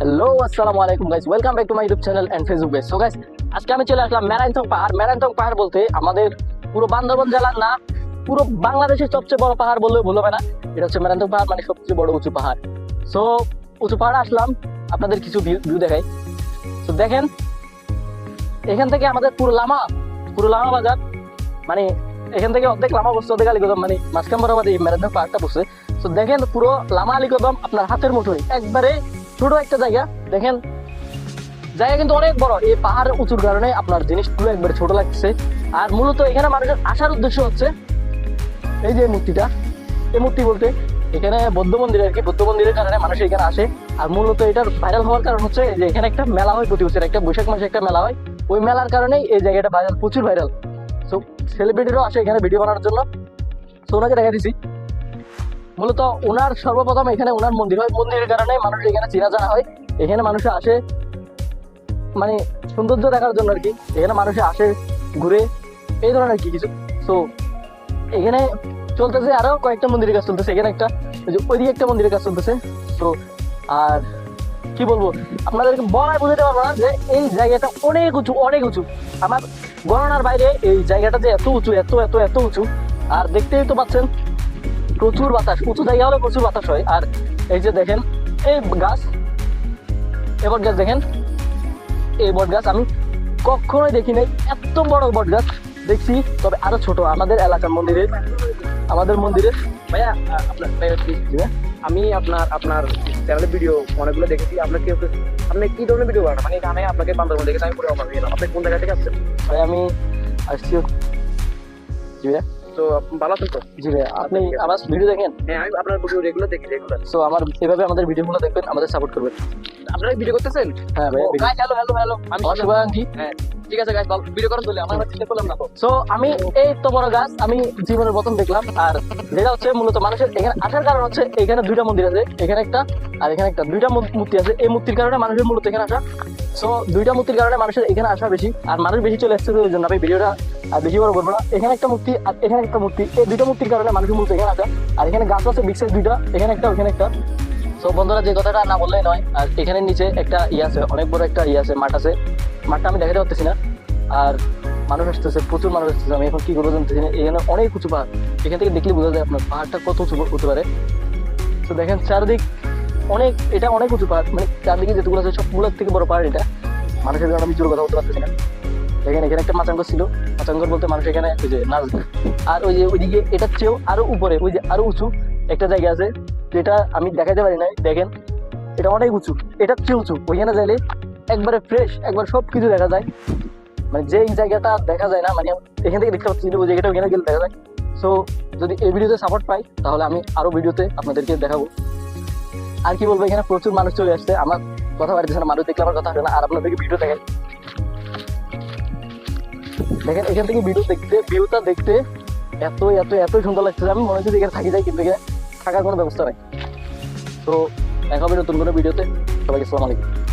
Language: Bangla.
হ্যালো আসসালামু আলাইকুম guys welcome back to my YouTube channel and Facebook page so guys আজকে আমি চলে আসলাম ম্যারাইনথং পাহাড়। ম্যারাইনথং পাহাড় বলতে আমাদের পুরো বান্দরবান জেলার না, পুরো বাংলাদেশের সবচেয়ে বড় পাহাড় বললে ভুল হবে না। এটা হচ্ছে ম্যারাইনথং পাহাড় মানে সবচেয়ে বড় উঁচু পাহাড়। সো উঁচু পাহাড়ে আসলাম। আপনাদের কিছু ভিউ দেখাই। তো দেখেন, এখান থেকে আমাদের পুরো লামা পুরো লামা বাজার। মানে এখান থেকে অর্ধেক লামা বসছে অর্ধেক আলিকদম মানে মাঝখান বরাবর এই ম্যারাথন পাহাড়টা বসছে তো দেখেন পুরো লামা আলিকদম, আপনার হাতের মুঠোয়। একবারে ছোট একটা জায়গা, দেখেন। জায়গা কিন্তু অনেক বড়। এই পাহাড়ের উঁচুর কারণে আপনার জিনিসগুলো একবারে ছোট লাগছে। আর মূলত এখানে মানুষের আসার উদ্দেশ্য হচ্ছে, এই যে মূর্তিটা, এই মূর্তি বলতে এখানে বৌদ্ধ মন্দির আর কি। বৌদ্ধ মন্দিরের কারণে মানুষ এখানে আসে। আর মূলত এটার ভাইরাল হওয়ার কারণ হচ্ছে যে এখানে একটা মেলা হয়, প্রতি বছর একটা বৈশাখ মাসে একটা মেলা হয়। ওই মেলার কারণেই এই জায়গাটা ভাইরাল প্রচুর ভাইরাল সো সেলিব্রিটিরাও আসে এখানে ভিডিও বানানোর জন্য। সো ওনাকে দেখা দিছি মূলত ওনার সর্বপ্রথম এখানে ওনার মন্দির হয়। মন্দিরের কারণে মানুষ এখানে চেনা জানা হয়। এখানে মানুষ আসে মানে সৌন্দর্য দেখার জন্য আর কি। এখানে মানুষে আসে, ঘুরে, এই ধরনের কি কিছু। তো এখানে চলতেছে আরও কয়েকটা মন্দিরের কাজ চলতেছে। এখানে একটা যে ওইদিকে একটা মন্দিরের কাজ চলতেছে। তো আর কি বলব? আপনাদেরকে বলায় বুঝতে পারব না যে এই জায়গাটা অনেক উঁচু অনেক উঁচু। আমার গণনার বাইরে এই জায়গাটা যে এত উঁচু, এত এত এত উঁচু। আর দেখতেই তো পাচ্ছেন প্রচুর বাতাস উঁচু জায়গা হলে প্রচুর বাতাস হয়। আর এই যে দেখেন এই গাছ এবার গাছ দেখেন এই বট গাছ আমি কখনোই দেখি নাই। এত বড় বট গাছ দেখছি তবে আরও ছোট। আমাদের এলাকার মন্দিরে আমাদের মন্দিরে ভাইয়া আপনার? আমি আপনার আপনার চ্যানেলের ভিডিও অনেকগুলো দেখেছি। আপনার কি আপনি কি ধরনের ভিডিও বানান? মানে এখানে আপনাকে বান্দরবন দেখেছি আমি পুরো অবাক হয়ে গেলাম। আপনি কোন জায়গা থেকে আসছেন? ভাই আমি আসছি জি ভাইয়া। তো ভালো আছেন জি ভাইয়া আপনি আমার ভিডিও দেখেন? হ্যাঁ আমি আপনার ভিডিও রেগুলার দেখি রেগুলার সো আমার এভাবে আমাদের ভিডিওগুলো দেখবেন আমাদের সাপোর্ট করবেন। আপনারা ভিডিও করতেছেন? হ্যাঁ ভাইয়া হ্যালো হ্যালো হ্যালো আমি আমার হ্যাঁ ঠিক আছে গাইস ভিডিও করেন বলে আমার চিন্তা করলাম না সো আমি এই তো বড় গাছ আমি জীবনের প্রথম দেখলাম আর যেটা হচ্ছে মূলত মানুষের এখানে আসার কারণ হচ্ছে এখানে দুইটা মন্দির আছে এখানে একটা আর এখানে একটা দুইটা মূর্তি আছে। এই মূর্তির কারণে মানুষের মূলত এখানে আসা সো দুইটা মূর্তির কারণে মানুষের এখানে আসা বেশি, আর মানুষ বেশি চলে আসছে ওই জন্য। আমি ভিডিওটা, আর বেশি বড় করব না। এখানে একটা মূর্তি আর এখানে একটা মূর্তি এই দুইটা মূর্তির কারণে মানুষের মূর্তি এখানে আসা। আর এখানে গাছ আছে বিক্সের দুইটা, এখানে একটা, ওখানে একটা। সো বন্ধুরা, যে কথাটা না বললেই নয়, আর এখানে নিচে একটা ইয়ে আছে, অনেক বড় একটা ইয়ে আছে, মাঠ আছে। মাঠটা আমি দেখাতে পারতেছি না। আর মানুষ আসতেছে, প্রচুর মানুষ আসতেছে। আমি এখন কি করব জানতেছি না। এখানে অনেক উঁচু পাহাড়। এখান থেকে দেখলে বোঝা যায় আপনার পাহাড়টা কত উঁচু হতে পারে। তো দেখেন, চারদিক অনেক, এটা অনেক উঁচু পাহাড় মানে চারদিকে যেগুলো আছে সবগুলোর থেকে বড় পাহাড় এটা। মানুষের কারণে আমি জোর কথা বলতে পারতেছি না। দেখেন এখানে একটা মাচাঙ্গর ছিল। মাচাঙ্গর বলতে মানুষ এখানে ওই যে নাচ আর ওই যে ওইদিকে এটার চেয়েও আরও উপরে, ওই যে আরও উঁচু একটা জায়গা আছে, যেটা আমি দেখাতে পারি নাই। দেখেন, এটা অনেক উঁচু, এটার চেয়ে উঁচু। ওইখানে যাইলে একবারে ফ্রেশ একবার সব কিছু দেখা যায়। মানে যে জায়গাটা দেখা যায় না মানে এখান থেকে দেখতে পাচ্ছি ওই জায়গাটা ওখানে গেলে দেখা যায়। সো যদি এই ভিডিওতে সাপোর্ট পাই, তাহলে আমি আরও ভিডিওতে আপনাদেরকে দেখাবো। আর কি বলব, এখানে প্রচুর মানুষ চলে আসছে। আমার কথা বাড়িতেছে না মানুষ দেখলে আমার কথা হবে না। আর আপনাদেরকে ভিডিও দেখেন। দেখেন, এখান থেকে ভিডিও দেখতে ভিউটা দেখতে এত এত এত সুন্দর লাগছে আমি মনে হচ্ছে এখানে থাকি যাই, কিন্তু এখানে থাকার কোনো ব্যবস্থা নাই। তো দেখা হবে নতুন কোনো ভিডিওতে সবাইকে সালাম আলাইকুম।